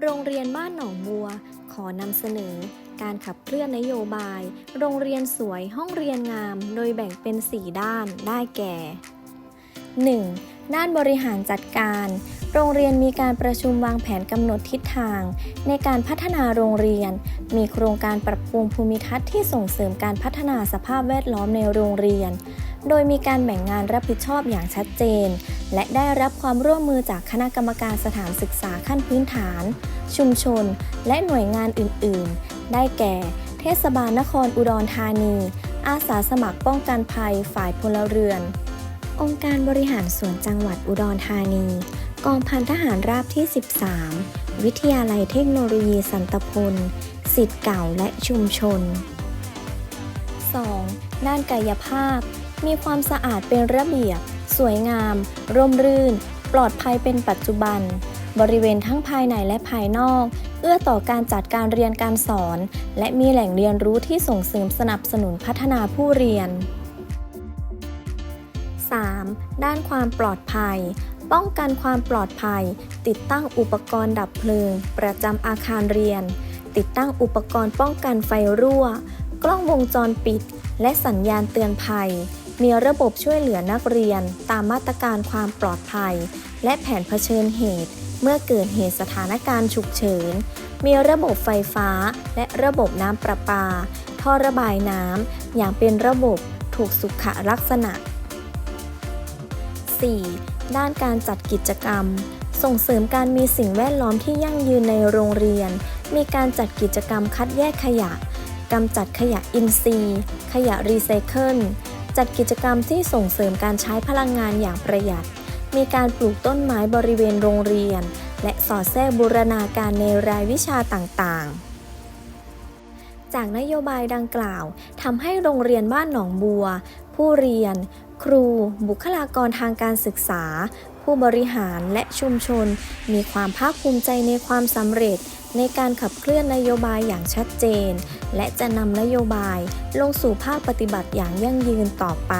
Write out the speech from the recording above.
โรงเรียนบ้านหนองบัว ขอนำเสนอ การขับเคลื่อนนโยบาย โรงเรียนสวยห้องเรียนงาม โดยแบ่งเป็น 4 ด้านได้แก่ 1. ด้านบริหารจัดการ โรงเรียนมีการประชุมวางแผนกำหนดทิศทาง ในการพัฒนาโรงเรียน มีโครงการปรับปรุงภูมิทัศน์ที่ส่งเสริมการพัฒนาสภาพแวดล้อมในโรงเรียน โดยมีการแบ่งงานรับผิดชอบอย่างชัดเจน และได้รับความร่วมมือจากคณะกรรมการสถานศึกษาขั้นพื้นฐาน ชุมชน และหน่วยงานอื่น ๆ ได้แก่ เทศบาลนครอุดรธานี อาสาสมัครป้องกันภัยฝ่ายพลเรือน องค์การบริหารส่วนจังหวัดอุดรธานี กองพันทหารราบที่ 13 วิทยาลัยเทคโนโลยีสันตพลสิทธิ์เก่าและชุมชน 2. ด้านกายภาพ มีความสะอาดเป็นระเบียบ สวยงาม ร่มรื่น ปลอดภัยเป็นปัจจุบัน บริเวณทั้งภายในและภายนอก เอื้อต่อการจัดการเรียนการสอน และมีแหล่งเรียนรู้ที่ส่งเสริมสนับสนุนพัฒนาผู้เรียน 3. ด้านความปลอดภัย ป้องกันความปลอดภัย ติดตั้งอุปกรณ์ดับเพลิง ประจำอาคารเรียน ติดตั้งอุปกรณ์ป้องกันไฟรั่ว กล้องวงจรปิด และสัญญาณเตือนภัย มีระบบช่วยเหลือนักเรียน ตามมาตรการความปลอดภัย และแผนเผชิญเหตุ เมื่อเกิดเหตุสถานการณ์ฉุกเฉิน มีระบบไฟฟ้า และระบบน้ำประปา ท่อระบายน้ำอย่างเป็นระบบถูกสุขลักษณะ 4. ด้านการจัดกิจกรรม ส่งเสริมการมีสิ่งแวดล้อมที่ยั่งยืนในโรงเรียน มีการจัดกิจกรรมคัดแยกขยะกำจัดขยะอินทรีย์ ขยะรีไซเคิล จัดกิจกรรมที่ส่งเสริมการใช้พลังงานอย่างประหยัด มีการปลูกต้นไม้บริเวณโรงเรียน และสอดแทรกบูรณาการในรายวิชาต่างๆจากนโยบายดังกล่าวทำให้โรงเรียนบ้านหนองบัว ผู้เรียน ครู บุคลากรทางการศึกษา ผู้บริหารและชุมชน มีความภาคภูมิใจในความสำเร็จ ในการขับเคลื่อนนโยบายอย่างชัดเจน และจะนำนโยบายลงสู่ภาคปฏิบัติอย่างยั่งยืนต่อไป